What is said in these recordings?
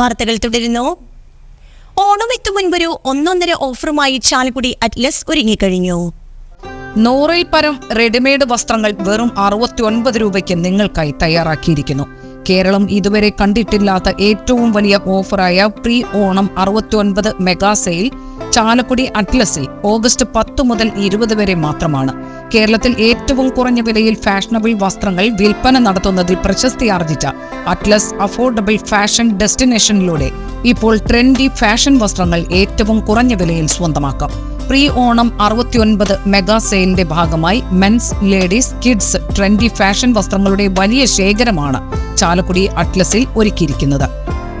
വാർത്തകൾ തുടരുന്നു. ഓണം എത്തും മുൻപൊരു ഒന്നൊന്നര ഓഫറുമായി ചാലക്കുടി അറ്റ്ലസ് ഒരുങ്ങിക്കഴിഞ്ഞു. നൂറിൽ പരം റെഡിമെയ്ഡ് വസ്ത്രങ്ങൾ വെറും അറുപത്തി ഒൻപത് രൂപയ്ക്ക് നിങ്ങൾക്കായി തയ്യാറാക്കിയിരിക്കുന്നു. കേരളം ഇതുവരെ കണ്ടിട്ടില്ലാത്ത ഏറ്റവും വലിയ ഓഫറായ പ്രീ ഓണം അറുപത്തി ഒൻപത് മെഗാ സെയിൽ ചാലക്കുടി അറ്റ്ലസിൽ ഓഗസ്റ്റ് പത്ത് മുതൽ ഇരുപത് വരെ മാത്രമാണ്. കേരളത്തിൽ ഏറ്റവും കുറഞ്ഞ വിലയിൽ ഫാഷനബിൾ വസ്ത്രങ്ങൾ വിൽപ്പന നടത്തുന്നതിൽ പ്രശസ്തി ആർജിച്ച അറ്റ്ലസ് അഫോർഡബിൾ ഫാഷൻ ഡെസ്റ്റിനേഷനിലൂടെ ഇപ്പോൾ ട്രെൻഡി ഫാഷൻ വസ്ത്രങ്ങൾ ഏറ്റവും കുറഞ്ഞ വിലയിൽ സ്വന്തമാക്കാം. പ്രീ ഓണം അറുപത്തിയൊൻപത് മെഗാ സെയിലിന്റെ ഭാഗമായി men's ladies kids trendy fashion വസ്ത്രങ്ങളുടെ വലിയ ശേഖരമാണ് ചാലക്കുടി അറ്റ്ലസിൽ ഒരുക്കിയിരിക്കുന്നത്.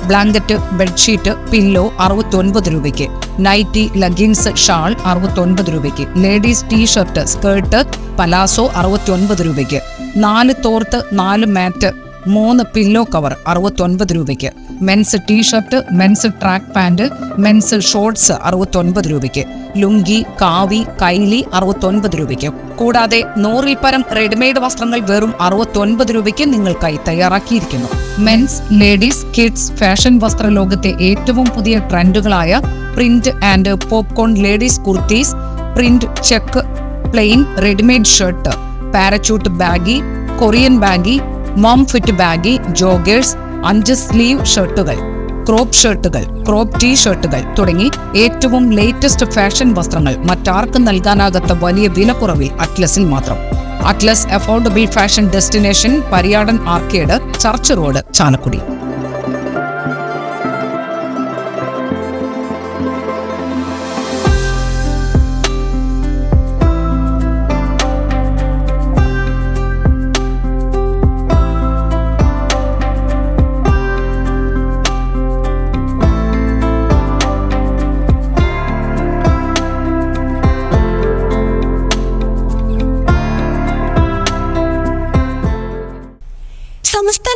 ബ്ലാങ്കറ്റ് ബെഡ്ഷീറ്റ് പില്ലോ അറുപത്തൊൻപത് രൂപയ്ക്ക്. നൈറ്റി ലഗിൻസ് ഷാൾ അറുപത്തൊൻപത് രൂപയ്ക്ക്. Ladies t shirt skirt palazzo അറുപത്തൊൻപത് രൂപയ്ക്ക്. നാല് തോർത്ത് നാല് മാറ്റ് മൂന്ന് പില്ലോ കവർ അറുപത്തൊൻപത് രൂപയ്ക്ക്. Men's T-shirt men's track pant men's shorts അറുപത്തൊൻപത് രൂപയ്ക്ക്. ലുങ്കി കാവി കൈലി അറുപത്തൊൻപത് രൂപയ്ക്ക്. കൂടാതെ നൂറിൽ പരം റെഡിമെയ്ഡ് വസ്ത്രങ്ങൾ വെറും അറുപത്തൊൻപത് രൂപയ്ക്ക് നിങ്ങൾക്കായി തയ്യാറാക്കിയിരിക്കുന്നു. മെൻസ് ലേഡീസ് കിഡ്സ് ഫാഷൻ വസ്ത്ര ലോകത്തെ ഏറ്റവും പുതിയ ട്രെൻഡുകളായ print and popcorn ladies kurtis print check plain readymade shirt parachute baggy Korean baggy mom fit baggy joggers അഞ്ച് സ്ലീവ് ഷർട്ടുകൾ ക്രോപ്പ് ഷർട്ടുകൾ ക്രോപ്പ് ടീ ഷർട്ടുകൾ തുടങ്ങി ഏറ്റവും ലേറ്റസ്റ്റ് ഫാഷൻ വസ്ത്രങ്ങൾ മറ്റാർക്കും നൽകാനാകാത്ത വലിയ വിലക്കുറവിൽ അറ്റ്ലസിൽ മാത്രം. Atlas affordable fashion destination Pariyadan arcade church road Chalakudy.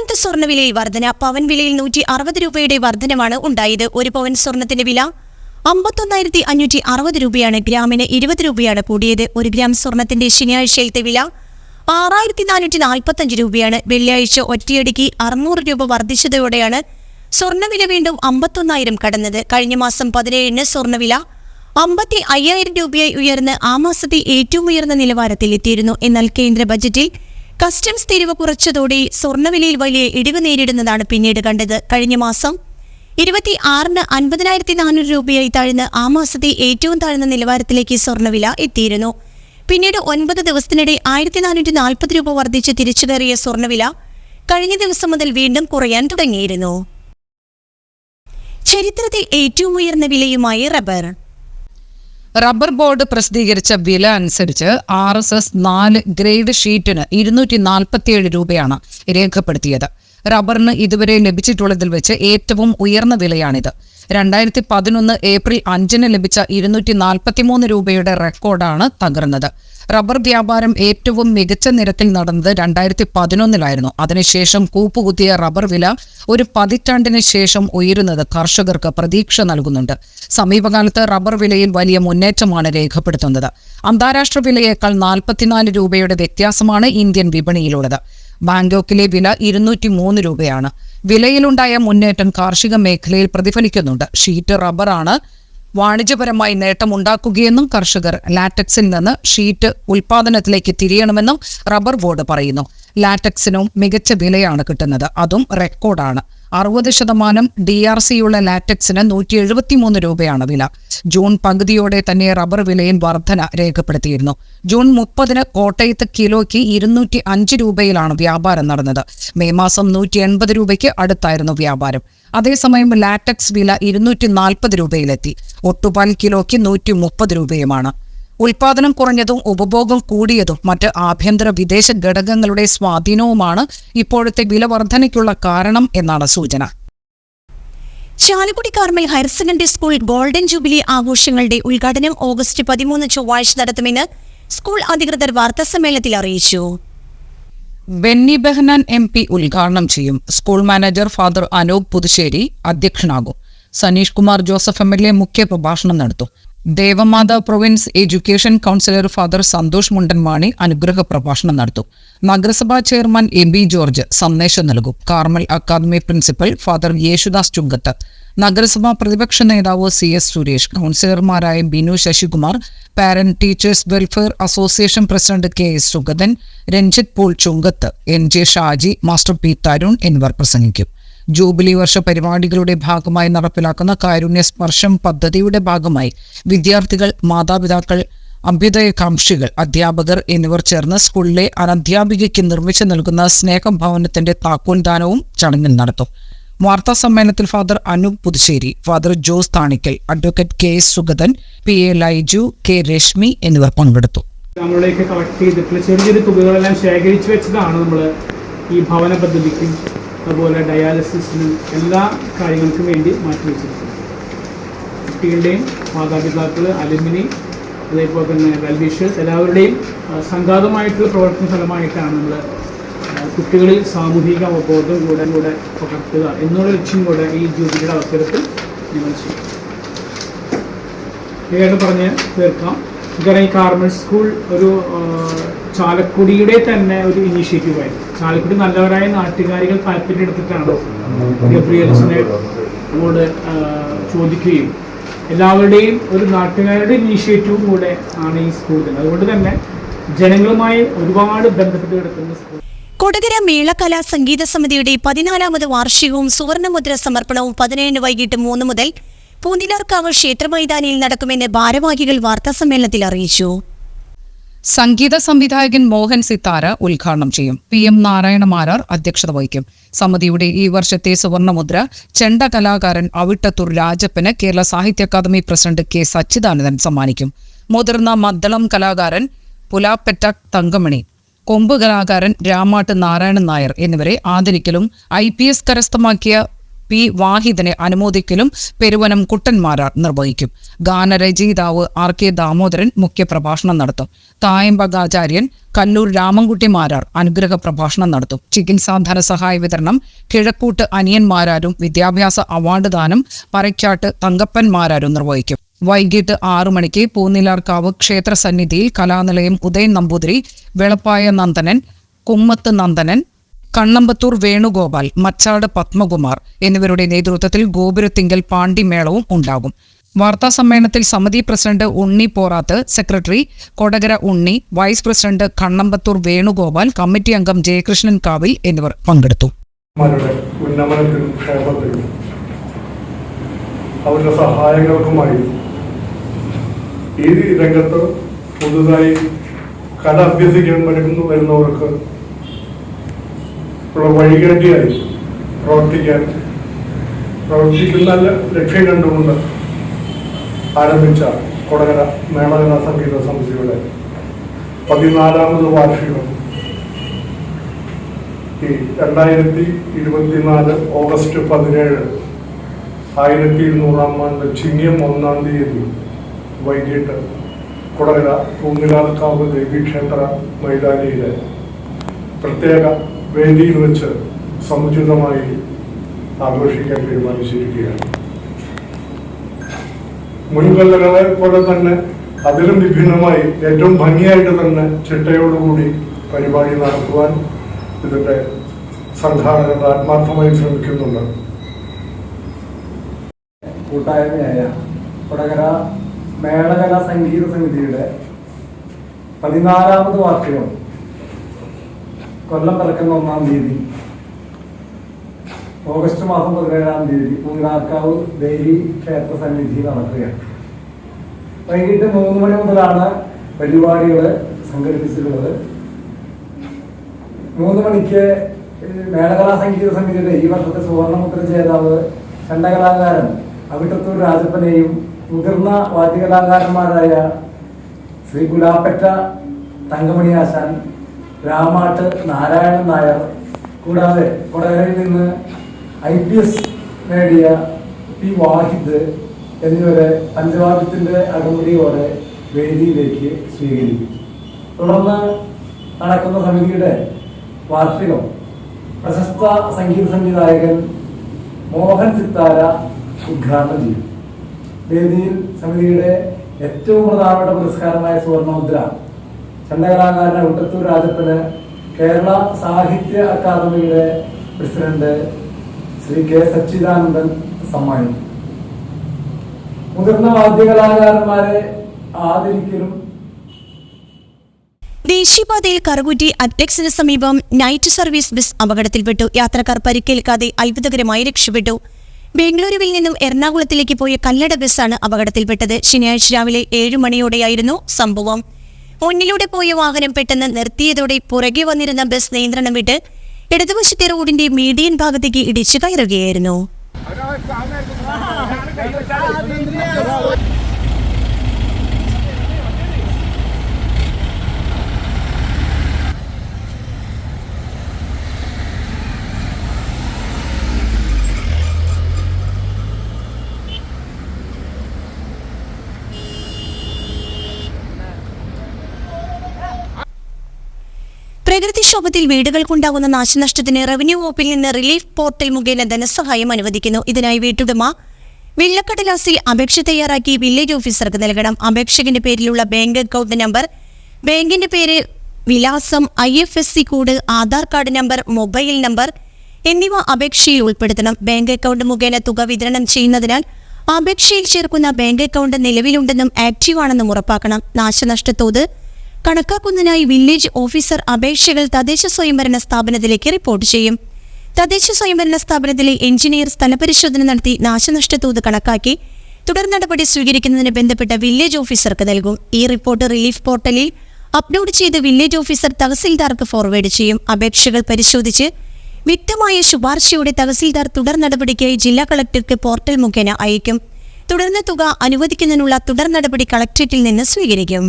സംസ്ഥാനത്ത് സ്വർണവിലയിൽ വർധന. പവൻ വിലയിൽ നൂറ്റി അറുപത് രൂപയുടെ വർധനമാണ് ഉണ്ടായത്. ഒരു പവൻ സ്വർണത്തിന്റെ വില അമ്പത്തൊന്നായിരത്തി അഞ്ഞൂറ്റി അറുപത് രൂപയാണ്. ഗ്രാമിന് ഇരുപത് രൂപയാണ് കൂടിയത്. ഒരു ഗ്രാം സ്വർണത്തിന്റെ ശനിയാഴ്ചയിലത്തെ വില ആറായിരത്തി നാനൂറ്റി നാൽപ്പത്തഞ്ച് രൂപയാണ്. വെള്ളിയാഴ്ച ഒറ്റയടിക്ക് അറുന്നൂറ് രൂപ വർദ്ധിച്ചതോടെയാണ് സ്വർണവില വീണ്ടും അമ്പത്തൊന്നായിരം കടന്നത്. കഴിഞ്ഞ മാസം പതിനേഴിന് സ്വർണവില അമ്പത്തി അയ്യായിരം രൂപയായി ഉയർന്ന് ആ മാസത്തെ ഏറ്റവും ഉയർന്ന നിലവാരത്തിൽ എത്തിയിരുന്നു എന്നാൽ കേന്ദ്ര ബജറ്റിൽ കസ്റ്റംസ് തിരിവ് കുറച്ചതോടെ സ്വർണവിലയിൽ വലിയ ഇടിവ് നേരിടുന്നതാണ് പിന്നീട് കണ്ടത്. കഴിഞ്ഞ മാസം ഇരുപത്തി ആറിന് അൻപതിനായിരത്തി നാനൂറ് രൂപയായി താഴ്ന്ന് ആ മാസത്തെ ഏറ്റവും താഴ്ന്ന നിലവാരത്തിലേക്ക് സ്വർണവില എത്തിയിരുന്നു. പിന്നീട് ഒൻപത് ദിവസത്തിനിടെ ആയിരത്തി നാനൂറ്റി നാൽപ്പത് രൂപ വർദ്ധിച്ച് തിരിച്ചു കയറിയ സ്വർണവില കഴിഞ്ഞ ദിവസം മുതൽ വീണ്ടും കുറയാൻ തുടങ്ങിയിരുന്നു. ചരിത്രത്തിൽ ഏറ്റവും ഉയർന്ന വിലയുമായി റബ്ബർ. റബ്ബർ ബോർഡ് പ്രസിദ്ധീകരിച്ച വില അനുസരിച്ച് ആർ എസ് എസ് നാല് ഗ്രേഡ് ഷീറ്റിന് ഇരുന്നൂറ്റി നാൽപ്പത്തിയേഴ് രൂപയാണ് രേഖപ്പെടുത്തിയത്. റബ്ബറിന് ഇതുവരെ ലഭിച്ചിട്ടുള്ളതിൽ വെച്ച് ഏറ്റവും ഉയർന്ന വിലയാണിത്. രണ്ടായിരത്തി പതിനൊന്ന് ഏപ്രിൽ അഞ്ചിന് ലഭിച്ച ഇരുന്നൂറ്റി നാൽപ്പത്തിമൂന്ന് രൂപയുടെ റെക്കോർഡാണ് തകർന്നത്. റബ്ബർ വ്യാപാരം ഏറ്റവും മികച്ച നിരക്കിൽ നടന്നത് രണ്ടായിരത്തി പതിനൊന്നിലായിരുന്നു അതിനുശേഷം കൂപ്പുകുത്തിയ റബ്ബർ വില ഒരു പതിറ്റാണ്ടിന് ശേഷം ഉയരുന്നത് കർഷകർക്ക് പ്രതീക്ഷ നൽകുന്നുണ്ട്. സമീപകാലത്ത് റബ്ബർ വിലയിൽ വലിയ മുന്നേറ്റമാണ് രേഖപ്പെടുത്തുന്നത്. അന്താരാഷ്ട്ര വിലയേക്കാൾ നാൽപ്പത്തിനാല് രൂപയുടെ വ്യത്യാസമാണ് ഇന്ത്യൻ വിപണിയിലുള്ളത്. ബാങ്കോക്കിലെ വില ഇരുന്നൂറ്റി മൂന്ന് രൂപയാണ്. വിലയിലുണ്ടായ മുന്നേറ്റം കാർഷിക മേഖലയിൽ പ്രതിഫലിക്കുന്നുണ്ട്. ഷീറ്റ് റബ്ബറാണ് വാണിജ്യപരമായി നേട്ടമുണ്ടാക്കുകയെന്നും കർഷകർ ലാറ്റക്സിൽ നിന്ന് ഷീറ്റ് ഉൽപാദനത്തിലേക്ക് തിരിയണമെന്നും റബ്ബർ ബോർഡ് പറയുന്നു. ലാറ്റക്സിനും മികച്ച വിലയാണ് കിട്ടുന്നത്. അതും റെക്കോർഡാണ് അറുപത് ശതമാനം ഡി ആർ സിയുള്ള ലാറ്റക്സിന് നൂറ്റി എഴുപത്തിമൂന്ന് രൂപയാണ് വില. ജൂൺ പകുതിയോടെ തന്നെ റബ്ബർ വിലയിൽ വർധന രേഖപ്പെടുത്തിയിരുന്നു. ജൂൺ മുപ്പതിന് കോട്ടയത്ത് കിലോയ്ക്ക് ഇരുന്നൂറ്റി അഞ്ച് രൂപയിലാണ് വ്യാപാരം നടന്നത്. മെയ് മാസം നൂറ്റി എൺപത് രൂപയ്ക്ക് അടുത്തായിരുന്നു വ്യാപാരം. അതേസമയം ലാറ്റക്സ് വില ഇരുന്നൂറ്റി നാൽപ്പത് രൂപയിലെത്തി. ഒട്ടുപാൽ കിലോയ്ക്ക് നൂറ്റി മുപ്പത് രൂപയുമാണ്. ഉൽപാദനം കുറഞ്ഞതും ഉപഭോഗം കൂടിയതും മറ്റ് ആഭ്യന്തര വിദേശ ഘടകങ്ങളുടെ സ്വാധീനവുമാണ് ഇപ്പോഴത്തെ വില വർധനയ്ക്കുള്ള കാരണം എന്നാണ് സൂചന. Chalakudy Carmel higher secondary school golden jubilee ആഘോഷങ്ങളുടെ ഉദ്ഘാടനം ഓഗസ്റ്റ് പതിമൂന്ന് ചൊവ്വാഴ്ച നടത്തുമെന്ന് സ്കൂൾ അധികൃതർ വാർത്താസമ്മേളനത്തിൽ അറിയിച്ചു. ബെന്നി ബെഹനാൻ എം പി ഉദ്ഘാടനം ചെയ്യും. School manager father Anoop Puthussery അധ്യക്ഷനാകും. Saneesh Kumar Joseph M L A മുഖ്യ പ്രഭാഷണം നടത്തും. Devamatha province education councillor father Santhosh Mundanmani അനുഗ്രഹ പ്രഭാഷണം നടത്തും. നഗരസഭാ ചെയർമാൻ എം ബി ജോർജ് സന്ദേശം നൽകും. Carmel academy principal father Yesudas Chungath. നഗരസഭാ പ്രതിപക്ഷ നേതാവ് സി എസ് സുരേഷ് കൗൺസിലർമാരായ Binu Sasikumar parent teachers welfare association president K S Sugathan Ranjith Paul Chungath N J Shaji master P Tharun എന്നിവർ പ്രസംഗിക്കും. Jubilee വർഷ പരിപാടികളുടെ ഭാഗമായി നടപ്പിലാക്കുന്ന കാരുണ്യ സ്പർശം പദ്ധതിയുടെ ഭാഗമായി വിദ്യാർത്ഥികൾ മാതാപിതാക്കൾ അഭ്യുദയകാംക്ഷികൾ അധ്യാപകർ എന്നിവർ ചേർന്ന് സ്കൂളിലെ അനധ്യാപികയ്ക്ക് നിർമ്മിച്ചു നൽകുന്ന സ്നേഹഭവനത്തിന്റെ താക്കോൽദാനവും ചടങ്ങിൽ നടത്തും. വാർത്താ സമ്മേളനത്തിൽ father Anoop Puthussery father Jose Thanickal advocate K S Sugathan P A Laiju K Reshmi എന്നിവർ പങ്കെടുത്തു. നമ്മളിലേക്ക് കളക്ട് ചെയ്തിട്ടുള്ള ചെറിയ ചെറിയ തുകകളെല്ലാം ശേഖരിച്ചു വെച്ചതാണ് നമ്മൾ ഈ ഭവന പദ്ധതിക്കും. അതുപോലെ ഡയാലിസിസിനും എല്ലാ കാര്യങ്ങൾക്കും വേണ്ടി മാറ്റി വെച്ചിരിക്കുന്നത് കുട്ടികളുടെയും മാതാപിതാക്കൾ അലുമിനി അതേപോലെ തന്നെ വെൽവിഷേഴ്സ് എല്ലാവരുടെയും സംഘാതമായിട്ടുള്ള പ്രവർത്തന ഫലമായിട്ടാണ് നമ്മൾ കുട്ടികളിൽ സാമൂഹിക അവബോധം കൂടെ കൂടെ പകർത്തുക എന്നുള്ള ലക്ഷ്യം കൂടെ ഈ ജൂബിലിയുടെ അവസരത്തിൽ ഞങ്ങൾ ചെയ്യും. വേഗം പറഞ്ഞ് തീർക്കാം. കാരണം ഈ കാർമൽ സ്കൂൾ ഒരു ചാലക്കുടിയുടെ തന്നെ ഒരു ഇനീഷ്യേറ്റീവ് ആയിരുന്നു. ചാലക്കുടി നല്ലവരായ നാട്ടുകാരികൾ താല്പര്യം എടുത്തിട്ടാണ് ഗബ്രിയൽസിനെ ആ, ചോദിക്കുകയും എല്ലാവരുടെയും ഒരു നാട്ടുകാരുടെ ഇനീഷ്യേറ്റീവും കൂടെ ആണ് ഈ സ്കൂൾ അതുകൊണ്ട് തന്നെ ജനങ്ങളുമായി ഒരുപാട് ബന്ധപ്പെട്ട് കിടക്കുന്ന സ്കൂൾ കൊടകര മേളകലാ സംഗീത സമിതിയുടെ പതിനാലാമത് വാർഷികവും സുവർണമുദ്ര സമർപ്പണവും പതിനേഴിന് വൈകിട്ട് മൂന്ന് മുതൽ പൂന്തിലാർക്കാവ് ക്ഷേത്രമൈതാനിയിൽ നടക്കുമെന്ന് ഭാരവാഹികൾ വാർത്താസമ്മേളനത്തിൽ അറിയിച്ചു. സംഗീത സംവിധായകൻ മോഹൻ സിത്താര ഉദ്ഘാടനം ചെയ്യും. പി എം നാരായണ മാരാർ അധ്യക്ഷത വഹിക്കും. സമിതിയുടെ ഈ വർഷത്തെ സുവർണമുദ്ര ചെണ്ട കലാകാരൻ അവിട്ടത്തൂർ രാജപ്പന് കേരള സാഹിത്യ അക്കാദമി പ്രസിഡന്റ് കെ സച്ചിദാനന്ദൻ സമ്മാനിക്കും. മുതിർന്ന മദ്ദളം കലാകാരൻ പുലാപ്പെറ്റ തങ്കമണി കൊമ്പ് കലാകാരൻ രാമാട്ട് നാരായണൻ നായർ എന്നിവരെ ആദരിക്കലും ഐ പി എസ് കരസ്ഥമാക്കിയ പി വാഹിദിനെ അനുമോദിക്കലും പെരുവനം കുട്ടന്മാരാർ നിർവഹിക്കും. ഗാനരചയിതാവ് ആർ കെ ദാമോദരൻ മുഖ്യപ്രഭാഷണം നടത്തും. തായമ്പകാചാര്യൻ കല്ലൂർ രാമൻകുട്ടിമാരാർ അനുഗ്രഹ പ്രഭാഷണം നടത്തും. ചികിത്സാ ധനസഹായ വിതരണം കിഴക്കൂട്ട് അനിയന്മാരാരും വിദ്യാഭ്യാസ അവാർഡ് ദാനം പറയ്ക്കാട്ട് തങ്കപ്പന്മാരാരും നിർവഹിക്കും. വൈകിട്ട് ആറു മണിക്ക് പൂനിലാർക്കാവ് ക്ഷേത്ര സന്നിധിയിൽ കലാനിലയം ഉദയൻ നമ്പൂതിരി വെളപ്പായ നന്ദനൻ കുമ്മത്ത് നന്ദനൻ കണ്ണമ്പത്തൂർ വേണുഗോപാൽ മച്ചാട് പത്മകുമാർ എന്നിവരുടെ നേതൃത്വത്തിൽ ഗോപുരത്തിങ്കൽ പാണ്ടിമേളവും ഉണ്ടാകും. വാർത്താ സമ്മേളനത്തിൽ സമിതി president Unni Porath secretary Kodakara Unni vice president Kannampathur Venugopal committee അംഗം ജയകൃഷ്ണൻ കാവിൽ എന്നിവർ പങ്കെടുത്തു. അവരുടെ സഹായങ്ങൾക്കുമായി ഈ രംഗത്ത് പുതുതായി കല അഭ്യസിക്കാൻ വരുന്നു വരുന്നവർക്ക് ഉള്ള വഴികാട്ടിയായി പ്രവർത്തിക്കാൻ. പ്രവർത്തിക്കുന്ന ലക്ഷ്യം കണ്ടുകൊണ്ട് ആരംഭിച്ച കൊടകര മേളകര സംഗീത സമിതിയുടെ പതിനാലാമത് വാർഷികം ഈ രണ്ടായിരത്തി ഇരുപത്തിനാല് ഓഗസ്റ്റ് പതിനേഴ് ആയിരത്തി ഇരുന്നൂറാം ആണ്ട് ചിങ്ങം ഒന്നാം തീയതി വൈകിട്ട് കുടകര പൂങ്ങിലാർക്കാവ് ദേവീക്ഷേത്ര മൈതാനിയിലെ പ്രത്യേക വേദിയിൽ വെച്ച് സമുചിതമായി ആഘോഷിക്കാൻ തീരുമാനിച്ചിരിക്കുകയാണ്. മുൻകൊല്ലങ്ങളെ പോലെ തന്നെ അതിലും വിഭിന്നമായി ഏറ്റവും ഭംഗിയായിട്ട് തന്നെ ചിട്ടയോടുകൂടി പരിപാടി നടത്തുവാൻ ഇതിന്റെ സംഘാടകർ ആത്മാർത്ഥമായി ശ്രമിക്കുന്നുണ്ട്. കൂട്ടായ്മയായ കൊടകര മേളകല സംഗീത സമിതിയുടെ പതിനാലാമത് വാർഷികം കൊല്ലം പിറക്കുന്ന ഒന്നാം തീയതി. ഓഗസ്റ്റ് മാസം പതിനേഴാം തീയതി മൂന്നാർക്കാവ് ദേവി ക്ഷേത്ര സന്നിധി നടക്കുകയാണ്. വൈകിട്ട് മൂന്ന് മണി മുതലാണ് പരിപാടികൾ സംഘടിപ്പിച്ചിട്ടുള്ളത്. മൂന്ന് മണിക്ക് മേളകലാ സംഗീത സമിതിയുടെ ഈ വർഷത്തെ സുവർണമുദ്ര ജേതാവ് ചണ്ടകലാകാരൻ അവിട്ടത്തൂർ രാജപ്പനെയും മുതിർന്ന വാദ്യകലാകാരന്മാരായ ശ്രീ ഗുലാപ്പറ്റ തങ്കമണി ആശാൻ രാമാട്ട് നാരായണൻ നായർ. കൂടാതെ കൊടകരയിൽ നിന്ന് ഐ പി എസ് നേടിയ പി വാഹിദ് എന്നിവരെ പഞ്ചവാദത്തിന്റെ അകമ്പടിയോടെ വേദിയിലേക്ക് സ്വീകരിക്കും. തുടർന്ന് നടക്കുന്ന സമിതിയുടെ വാർഷികം പ്രശസ്ത സംഗീത സംവിധായകൻ മോഹൻ സിത്താര ഉദ്ഘാടനം ചെയ്യും. വേദിയിൽ സമിതിയുടെ ഏറ്റവും പ്രധാനപ്പെട്ട പുരസ്കാരമായ സുവർണമുദ്ര ചണ്ടകലാകാരൻ ഉട്ടത്തൂർ രാജപ്പന് കേരള സാഹിത്യ അക്കാദമിയുടെ പ്രസിഡന്റ് ശ്രീ കെ സച്ചിദാനന്ദൻ സമ്മാനിച്ചു. മുതിർന്ന വാദ്യകലാകാരന്മാരെ ആദരിക്കലും. ദേശീയപാതയിൽ കറുകുറ്റി അറ്റക്സിന് സമീപം നൈറ്റ് സർവീസ് ബസ് അപകടത്തിൽപ്പെട്ടു. യാത്രക്കാർ പരിക്കേൽക്കാതെ അത്ഭുതകരമായി രക്ഷപ്പെട്ടു. ബംഗളൂരുവിൽ നിന്നും എറണാകുളത്തിലേക്ക് പോയ കല്ലട ബസ്സാണ് അപകടത്തിൽപ്പെട്ടത്. ശനിയാഴ്ച രാവിലെ ഏഴു മണിയോടെയായിരുന്നു സംഭവം. മുന്നിലൂടെ പോയ വാഹനം പെട്ടെന്ന് നിർത്തിയതോടെ പുറകെ വന്നിരുന്ന ബസ് നിയന്ത്രണം വിട്ട് ഇടതുവശത്തെ റോഡിന്റെ മീഡിയൻ ഭാഗത്തേക്ക് ഇടിച്ചു കയറുകയായിരുന്നു. പ്രകൃതിക്ഷോഭത്തിൽ വീടുകൾക്കുണ്ടാകുന്ന നാശനഷ്ടത്തിന് റവന്യൂ വകുപ്പിൽ നിന്ന് റിലീഫ് പോർട്ടൽ മുഖേന ധനസഹായം അനുവദിക്കുന്നു. ഇതിനായി വീട്ടുടമ വെള്ളക്കടലാസിൽ അപേക്ഷ തയ്യാറാക്കി വില്ലേജ് ഓഫീസർക്ക് നൽകണം. അപേക്ഷകന്റെ പേരിലുള്ള ബാങ്ക് അക്കൗണ്ട് നമ്പർ ബാങ്കിന്റെ പേര് വിലാസം I F S C code Aadhaar card number mobile number എന്നിവ അപേക്ഷയിൽ ഉൾപ്പെടുത്തണം. ബാങ്ക് അക്കൗണ്ട് മുഖേന തുക വിതരണം ചെയ്യുന്നതിനാൽ അപേക്ഷയിൽ ചേർക്കുന്ന ബാങ്ക് അക്കൗണ്ട് നിലവിലുണ്ടെന്നും ആക്റ്റീവാണെന്നും ഉറപ്പാക്കണം. നാശനഷ്ടത്തോത് കണക്കാക്കുന്നതിനായി വില്ലേജ് ഓഫീസർ അപേക്ഷകൾ തദ്ദേശ സ്വയംഭരണ സ്ഥാപനത്തിലേക്ക് റിപ്പോർട്ട് ചെയ്യും. തദ്ദേശ സ്വയംഭരണ സ്ഥാപനത്തിലെ എഞ്ചിനീയർ സ്ഥലപരിശോധന നടത്തി നാശനഷ്ടത്തോത് കണക്കാക്കി തുടർ നടപടി സ്വീകരിക്കുന്നതിന് ബന്ധപ്പെട്ട വില്ലേജ് ഓഫീസർക്ക് നൽകും. ഈ റിപ്പോർട്ട് റിലീഫ് പോർട്ടലിൽ അപ്ലോഡ് ചെയ്ത് വില്ലേജ് ഓഫീസർ തഹസിൽദാർക്ക് ഫോർവേഡ് ചെയ്യും. അപേക്ഷകൾ പരിശോധിച്ച് വ്യക്തമായ ശുപാർശയോടെ തഹസിൽദാർ തുടർ നടപടിക്കായി ജില്ലാ കളക്ടർക്ക് പോർട്ടൽ മുഖേന അയക്കും. തുടർന്ന് തുക അനുവദിക്കുന്നതിനുള്ള തുടർ നടപടി കളക്ടറേറ്റിൽ നിന്ന് സ്വീകരിക്കും.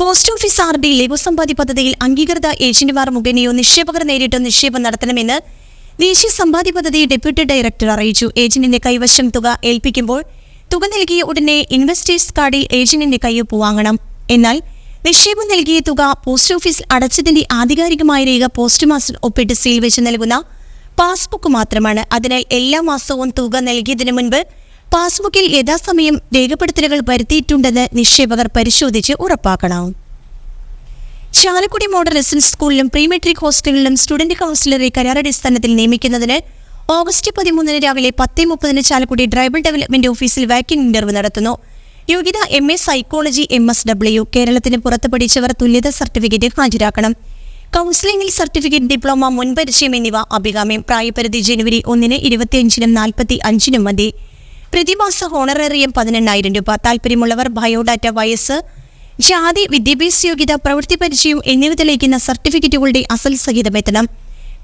പോസ്റ്റ് ഓഫീസ് ആർ ഡി ലഘുസമ്പാദ്യ പദ്ധതിയിൽ അംഗീകൃത ഏജന്റുമാർ മുഖേനയോ നിക്ഷേപകർ നേരിട്ടോ നിക്ഷേപം നടത്തണമെന്ന് ദേശീയ സമ്പാദ്യ പദ്ധതി ഡെപ്യൂട്ടി ഡയറക്ടർ അറിയിച്ചു. ഏജന്റിന്റെ കൈവശം തുക ഏൽപ്പിക്കുമ്പോൾ തുക നൽകിയ ഉടനെ ഇൻവെസ്റ്റേഴ്സ് കാർഡിൽ ഏജന്റിന്റെ കയ്യൊപ്പ് വാങ്ങണം. എന്നാൽ നിക്ഷേപം നൽകിയ തുക പോസ്റ്റ് ഓഫീസിൽ അടച്ചതിന്റെ ആധികാരികമായ രേഖ പോസ്റ്റ് മാസ്റ്റർ ഒപ്പിട്ട് സീൽ വെച്ച് നൽകുന്ന പാസ്ബുക്ക് മാത്രമാണ്. അതിനാൽ എല്ലാ മാസവും തുക നൽകിയതിനു മുൻപ് പാസ്ബുക്കിൽ യഥാസമയം രേഖപ്പെടുത്തലുകൾ വരുത്തിയിട്ടുണ്ടെന്ന് നിക്ഷേപകർ പരിശോധിച്ച് ഉറപ്പാക്കണം. ചാലക്കുടി മോഡൽ റെസിഡൻസ് സ്കൂളിലും പ്രീ മെട്രിക് ഹോസ്റ്റലിലും സ്റ്റുഡന്റ് കൗൺസിലറെ കരാറടിസ്ഥാനത്തിൽ നിയമിക്കുന്നതിന് ഓഗസ്റ്റ് പതിമൂന്നിന് രാവിലെ പത്തേ മുപ്പതിന് ചാലക്കുടി ട്രൈബൽ ഡെവലപ്മെന്റ് ഓഫീസിൽ വാക്കിംഗ് ഇന്റർവ്യൂ നടത്തുന്നു. യോഗ്യത M A psychology M S W. കേരളത്തിന് പുറത്ത് പഠിച്ചവർ തുല്യത സർട്ടിഫിക്കറ്റ് ഹാജരാക്കണം. കൗൺസിലിംഗിൽ സർട്ടിഫിക്കറ്റ് ഡിപ്ലോമ മുൻപരിചയം എന്നിവ അഭികാമ്യം. പ്രായപരിധി ജനുവരി ഒന്നിന് ഇരുപത്തിയഞ്ചിനും നാൽപ്പത്തി അഞ്ചിനും മതി. പ്രതിമാസ ഹോണറേറിയം പതിനെണ്ണായിരം രൂപ. താല്പര്യമുള്ളവർ ബയോഡാറ്റ വയസ്സ് ജാതി വിദ്യാഭ്യാസ യോഗ്യത പ്രവൃത്തി പരിചയം എന്നിവ തെളിയിക്കുന്ന സർട്ടിഫിക്കറ്റുകളുടെ അസൽ സഹിതം എത്തണം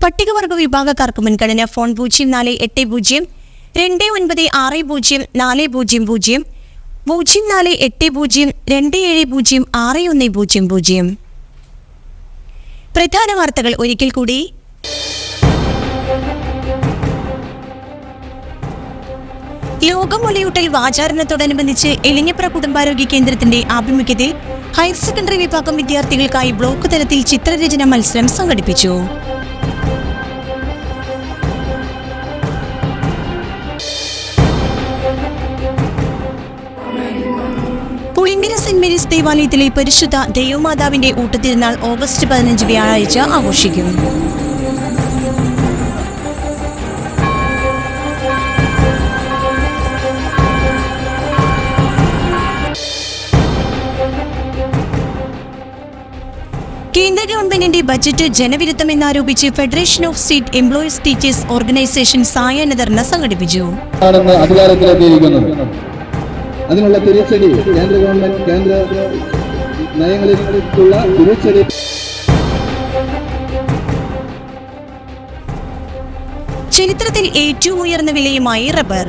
പട്ടികവർഗ വിഭാഗക്കാർക്ക് മുൻഗണന. ഫോൺ പൂജ്യം നാല് എട്ട് പൂജ്യം രണ്ട് ഒൻപത് ആറ് പൂജ്യം നാല് പൂജ്യം പൂജ്യം പൂജ്യം നാല് എട്ട് പൂജ്യം രണ്ട് ഏഴ് പൂജ്യം ആറ് ഒന്ന് പൂജ്യം പൂജ്യം. പ്രധാന വാർത്തകൾ ഒരിക്കൽ കൂടി. ലോകമൊലയൂട്ടൽ വാചാരണത്തോടനുബന്ധിച്ച് എലിഞ്ഞപ്ര കുടുംബാരോഗ്യ കേന്ദ്രത്തിന്റെ ആഭിമുഖ്യത്തിൽ ഹയർ സെക്കൻഡറി വിഭാഗം വിദ്യാർത്ഥികൾക്കായി ബ്ലോക്ക് തലത്തിൽ ചിത്രരചന മത്സരം സംഘടിപ്പിച്ചു. പുളിങ്കര സെന്റ് മേരീസ് ദേവാലയത്തിലെ പരിശുദ്ധ ദൈവമാതാവിന്റെ ഊട്ടത്തിരുന്നാൾ ഓഗസ്റ്റ് പതിനഞ്ച് വ്യാഴാഴ്ച ആഘോഷിക്കും. ഗവൺമെന്റിന്റെ budget ജനവിരുദ്ധമെന്നാരോപിച്ച് federation of state employees teachers organisation സായാഹ്ന ധർണ സംഘടിപ്പിച്ചു. അധികാരത്തിലെത്തിയിരിക്കുന്നത് അതിനുള്ള തിരിച്ചടി കേന്ദ്ര ഗവൺമെന്റ് കേന്ദ്ര നയങ്ങളിലുള്ള തിരിച്ചടി. ചരിത്രത്തിൽ ഏറ്റവും ഉയർന്ന വിലയുമായി റബ്ബർ.